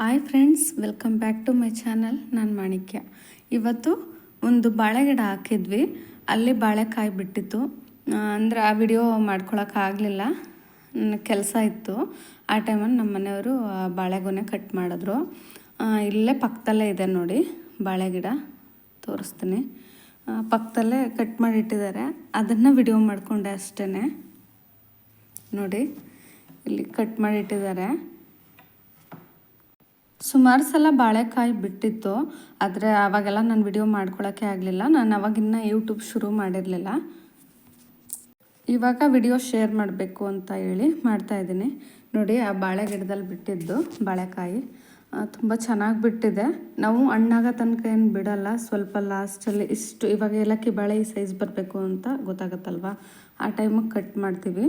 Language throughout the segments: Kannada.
Hi friends welcome back to my channel ನಾನು ಮಾಣಿಕ್ಯ. ಇವತ್ತು ಒಂದು ಬಾಳೆಗಿಡ ಹಾಕಿದ್ವಿ. ಅಲ್ಲಿ ಬಾಳೆಕಾಯಿ ಬಿಟ್ಟಿತ್ತು. ಅಂದರೆ ಆ ವಿಡಿಯೋ ಮಾಡ್ಕೊಳಕ್ಕಾಗಲಿಲ್ಲ ನನ್ನ ಕೆಲಸ ಇತ್ತು. ಆ ಟೈಮಲ್ಲಿ ನಮ್ಮ ಮನೆಯವರು ಬಾಳೆಗೊನೆ ಕಟ್ ಮಾಡಿದ್ರು. ಇಲ್ಲೇ ಪಕ್ಕದಲ್ಲೇ ಇದೆ ನೋಡಿ ಬಾಳೆ ಗಿಡ ತೋರಿಸ್ತೀನಿ ಪಕ್ಕದಲ್ಲೇ ಕಟ್ ಮಾಡಿಟ್ಟಿದ್ದಾರೆ ಅದನ್ನು ವಿಡಿಯೋ ಮಾಡಿಕೊಂಡೆ ಅಷ್ಟೇ ನೋಡಿ, ಇಲ್ಲಿ ಕಟ್ ಮಾಡಿ ಇಟ್ಟಿದ್ದಾರೆ. ಸುಮಾರು ಸಲ ಬಾಳೆಕಾಯಿ ಬಿಟ್ಟಿತ್ತು, ಆದರೆ ಆವಾಗೆಲ್ಲ ನಾನು ವಿಡಿಯೋ ಮಾಡ್ಕೊಳ್ಳೋಕ್ಕೆ ಆಗಲಿಲ್ಲ. ನಾನು ಅವಾಗಿನ್ನ ಯೂಟ್ಯೂಬ್ ಶುರು ಮಾಡಿರಲಿಲ್ಲ. ಇವಾಗ ವಿಡಿಯೋ ಶೇರ್ ಮಾಡಬೇಕು ಅಂತ ಹೇಳಿ ಮಾಡ್ತಾ ಇದ್ದೀನಿ. ನೋಡಿ, ಆ ಬಾಳೆ ಗಿಡದಲ್ಲಿ ಬಿಟ್ಟಿದ್ದು ಬಾಳೆಕಾಯಿ. ತುಂಬ ಚೆನ್ನಾಗಿ ಬಿಟ್ಟಿದೆ. ನಾವು ಹಣ್ಣಾಗ ತನಕ ಏನು ಬಿಡಲ್ಲ. ಸ್ವಲ್ಪ ಲಾಸ್ಟಲ್ಲಿ ಇಷ್ಟು, ಇವಾಗ ಏಲಕ್ಕಿ ಬಾಳೆ ಈ ಸೈಜ್ ಬರಬೇಕು ಅಂತ ಗೊತ್ತಾಗುತ್ತಲ್ವಾ? ಆ ಟೈಮಿಗೆ ಕಟ್ ಮಾಡ್ತೀವಿ.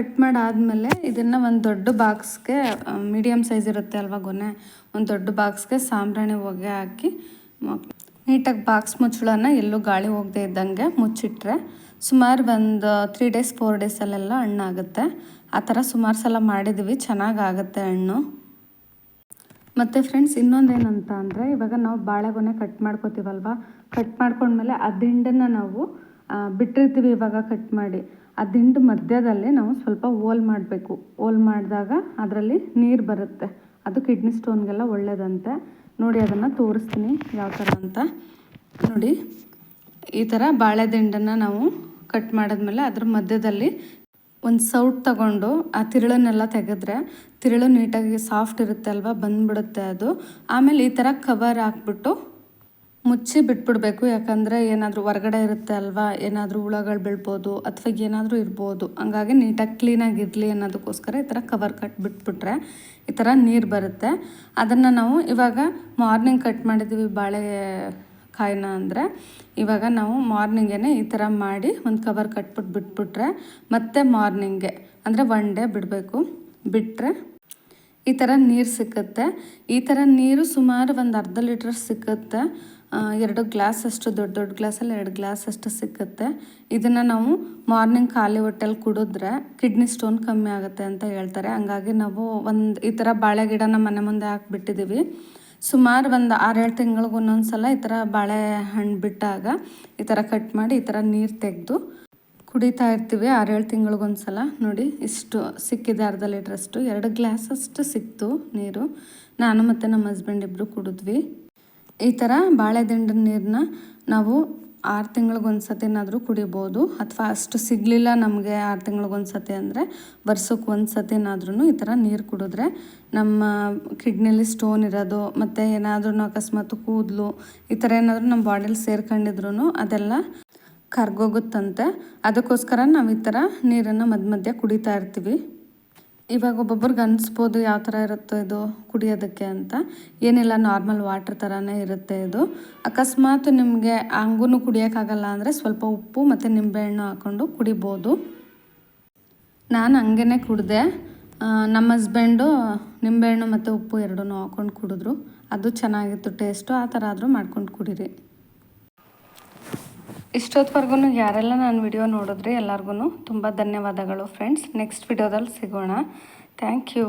ಕಟ್ ಮಾಡಾದಮೇಲೆ ಇದನ್ನು ಒಂದು ದೊಡ್ಡ ಬಾಕ್ಸ್ಗೆ ಮೀಡಿಯಮ್ ಸೈಜ್ ಇರುತ್ತೆ ಅಲ್ವಾ ಗೊನೆ? ಒಂದು ದೊಡ್ಡ ಬಾಕ್ಸ್ಗೆ ಸಾಂಬ್ರಾಣಿ ಹೊಗೆ ಹಾಕಿ ನೀಟಾಗಿ ಬಾಕ್ಸ್ ಮುಚ್ಚಳನ ಎಲ್ಲೂ ಗಾಳಿ ಹೋಗದೆ ಇದ್ದಂಗೆ ಮುಚ್ಚಿಟ್ರೆ ಸುಮಾರು ಒಂದು ತ್ರೀ ಡೇಸ್, ಫೋರ್ ಡೇಸಲ್ಲೆಲ್ಲ ಹಣ್ಣಾಗುತ್ತೆ ಆ ಥರ ಸುಮಾರು ಸಲ ಮಾಡಿದ್ವಿ ಚೆನ್ನಾಗಾಗುತ್ತೆ ಹಣ್ಣು. ಮತ್ತು ಫ್ರೆಂಡ್ಸ್ ಇನ್ನೊಂದೇನಂತ ಅಂದರೆ ಇವಾಗ ನಾವು ಬಾಳೆಗೊನೆ ಕಟ್ ಮಾಡ್ಕೋತೀವಲ್ವ? ಕಟ್ ಮಾಡ್ಕೊಂಡ್ಮೇಲೆ ಆ ದಿಂಡನ್ನು ನಾವು ಬಿಟ್ಟಿರ್ತೀವಿ ಇವಾಗ ಕಟ್ ಮಾಡಿ. ಆ ದಿಂಡು ಮಧ್ಯದಲ್ಲಿ ನಾವು ಸ್ವಲ್ಪ ಓಲ್ ಮಾಡಬೇಕು. ಓಲ್ ಮಾಡಿದಾಗ ಅದರಲ್ಲಿ ನೀರು ಬರುತ್ತೆ. ಅದು ಕಿಡ್ನಿ ಸ್ಟೋನ್ಗೆಲ್ಲ ಒಳ್ಳೆಯದಂತೆ ನೋಡಿ ಅದನ್ನು ತೋರಿಸ್ತೀನಿ ಯಾವ ಥರ ಅಂತ. ನೋಡಿ, ಈ ಥರ ಬಾಳೆ ದಿಂಡನ್ನು ನಾವು ಕಟ್ ಮಾಡಿದ್ಮೇಲೆ ಅದ್ರ ಮಧ್ಯದಲ್ಲಿ ಒಂದು ಸೌಟ್ ತಗೊಂಡು ಆ ತಿರುಳನ್ನೆಲ್ಲ ತೆಗೆದ್ರೆ ತಿರುಳು ನೀಟಾಗಿ ಸಾಫ್ಟ್ ಇರುತ್ತೆ ಅಲ್ವಾ? ಬಂದ್ಬಿಡುತ್ತೆ ಅದು. ಆಮೇಲೆ ಈ ಥರ ಕವರ್ ಹಾಕ್ಬಿಟ್ಟು ಮುಚ್ಚಿ ಬಿಟ್ಬಿಡ್ಬೇಕು. ಯಾಕಂದರೆ ಏನಾದರೂ ಹೊರಗಡೆ ಇರುತ್ತೆ ಅಲ್ವಾ? ಏನಾದರೂ ಹುಳಗಳು ಬೀಳ್ಬೋದು ಅಥವಾ ಏನಾದರೂ ಇರ್ಬೋದು. ಹಂಗಾಗಿ ನೀಟಾಗಿ ಕ್ಲೀನಾಗಿ ಇರಲಿ ಅನ್ನೋದಕ್ಕೋಸ್ಕರ ಈ ಥರ ಕವರ್ ಕಟ್ ಬಿಟ್ಬಿಟ್ರೆ ಈ ಥರ ನೀರು ಬರುತ್ತೆ. ಅದನ್ನು ನಾವು ಇವಾಗ ಮಾರ್ನಿಂಗ್ ಕಟ್ ಮಾಡಿದ್ದೀವಿ ಬಾಳೆ ಕಾಯಿನ ಅಂದರೆ. ಇವಾಗ ನಾವು ಮಾರ್ನಿಂಗೇ ಈ ಥರ ಮಾಡಿ ಒಂದು ಕವರ್ ಕಟ್ಬಿಟ್ಟು ಬಿಟ್ಬಿಟ್ರೆ ಮತ್ತೆ ಮಾರ್ನಿಂಗೆ ಅಂದರೆ ಒನ್ ಡೇ ಬಿಡಬೇಕು. ಬಿಟ್ಟರೆ ಈ ಥರ ನೀರು ಸಿಕ್ಕುತ್ತೆ. ಈ ಥರ ನೀರು ಸುಮಾರು ಒಂದು ಅರ್ಧ ಲೀಟ್ರ್ ಸಿಕ್ಕುತ್ತೆ. ಎರಡು ಗ್ಲಾಸ್ ಅಷ್ಟು, ದೊಡ್ಡ ದೊಡ್ಡ ಗ್ಲಾಸಲ್ಲಿ ಎರಡು ಗ್ಲಾಸ್ ಅಷ್ಟು ಸಿಕ್ಕುತ್ತೆ. ಇದನ್ನು ನಾವು ಮಾರ್ನಿಂಗ್ ಖಾಲಿ ಹೊಟ್ಟೆಲಿ ಕುಡಿದ್ರೆ ಕಿಡ್ನಿ ಸ್ಟೋನ್ ಕಮ್ಮಿ ಆಗುತ್ತೆ ಅಂತ ಹೇಳ್ತಾರೆ. ಹಂಗಾಗಿ ನಾವು ಒಂದು ಈ ಥರ ಬಾಳೆ ಗಿಡನ ಮನೆ ಮುಂದೆ ಹಾಕ್ಬಿಟ್ಟಿದ್ದೀವಿ ಸುಮಾರು ಒಂದು ಆರೇಳು ತಿಂಗಳಿಗೆ ಒಂದೊಂದು ಸಲ ಈ ಥರ ಬಾಳೆ ಹಣ್ಣು ಬಿಟ್ಟಾಗ ಈ ಥರ ಕಟ್ ಮಾಡಿ ಈ ಥರ ನೀರು ತೆಗೆದು ಕುಡಿತಾ ಇರ್ತೀವಿ. ಆರೇಳು ತಿಂಗಳಿಗೊಂದು ಸಲ ನೋಡಿ, ಇಷ್ಟು ಸಿಕ್ಕಿದೆ ಅರ್ಧ ಲೀಟ್ರಷ್ಟು. ಎರಡು ಗ್ಲಾಸ್ ಅಷ್ಟು ಸಿಕ್ತು ನೀರು. ನಾನು ಮತ್ತು ನಮ್ಮ ಹಸ್ಬೆಂಡ್ ಇಬ್ಬರು ಕುಡಿದ್ವಿ. ಈ ಥರ ಬಾಳೆ ದಿಂಡಿನ ನೀರನ್ನ ನಾವು ಆರು ತಿಂಗಳಿಗೊಂದು ಸತಿನಾದರೂ ಕುಡಿಬೋದು. ಅಥವಾ ಅಷ್ಟು ಸಿಗಲಿಲ್ಲ ನಮಗೆ ಆರು ತಿಂಗಳಿಗೊಂದು ಸತಿ ಅಂದರೆ ವರ್ಷಕ್ಕೆ ಒಂದು ಸತಿನಾದ್ರೂ ಈ ಥರ ನೀರು ಕುಡಿದ್ರೆ ನಮ್ಮ ಕಿಡ್ನಿಲಿ ಸ್ಟೋನ್ ಇರೋದು ಮತ್ತು ಏನಾದ್ರೂ ಅಕಸ್ಮಾತ್ ಕೂದಲು ಈ ಥರ ಏನಾದರೂ ನಮ್ಮ ಬಾಡಿಲಿ ಸೇರ್ಕೊಂಡಿದ್ರು ಅದೆಲ್ಲ ಕರ್ಗೋಗುತ್ತಂತೆ. ಅದಕ್ಕೋಸ್ಕರ ನಾವು ಈ ಥರ ನೀರನ್ನು ಮಧ್ಯ ಮಧ್ಯ ಕುಡಿತಾ ಇರ್ತೀವಿ. ಇವಾಗ ಒಬ್ಬೊಬ್ರಿಗೆ ಅನಿಸ್ಬೋದು ಯಾವ ಥರ ಇರುತ್ತೆ ಇದು ಕುಡಿಯೋದಕ್ಕೆ ಅಂತ. ಏನಿಲ್ಲ ನಾರ್ಮಲ್ ವಾಟರ್ ಥರನೇ ಇರುತ್ತೆ ಇದು. ಅಕಸ್ಮಾತ್ ನಿಮಗೆ ಹಂಗೂ ಕುಡಿಯೋಕ್ಕಾಗಲ್ಲ ಅಂದರೆ ಸ್ವಲ್ಪ ಉಪ್ಪು ಮತ್ತು ನಿಂಬೆಹಣ್ಣು ಹಾಕ್ಕೊಂಡು ಕುಡಿಬೋದು. ನಾನು ಹಂಗೇ ಕುಡಿದೆ. ನಮ್ಮ ಹಸ್ಬೆಂಡು ನಿಂಬೆಹಣ್ಣು ಮತ್ತು ಉಪ್ಪು ಎರಡೂ ಹಾಕ್ಕೊಂಡು ಕುಡಿದ್ರು. ಅದು ಚೆನ್ನಾಗಿತ್ತು ಟೇಸ್ಟು ಆ ಥರ ಆದರೂ ಮಾಡ್ಕೊಂಡು ಕುಡೀರಿ. ಇಷ್ಟೊತ್ತವರೆಗೂ ಯಾರೆಲ್ಲ ನಾನು ವಿಡಿಯೋ ನೋಡಿದ್ರಿ ಎಲ್ಲರಿಗೂ ತುಂಬ ಧನ್ಯವಾದಗಳು ಫ್ರೆಂಡ್ಸ್. ನೆಕ್ಸ್ಟ್ ವಿಡಿಯೋದಲ್ಲಿ ಸಿಗೋಣ. Thank you.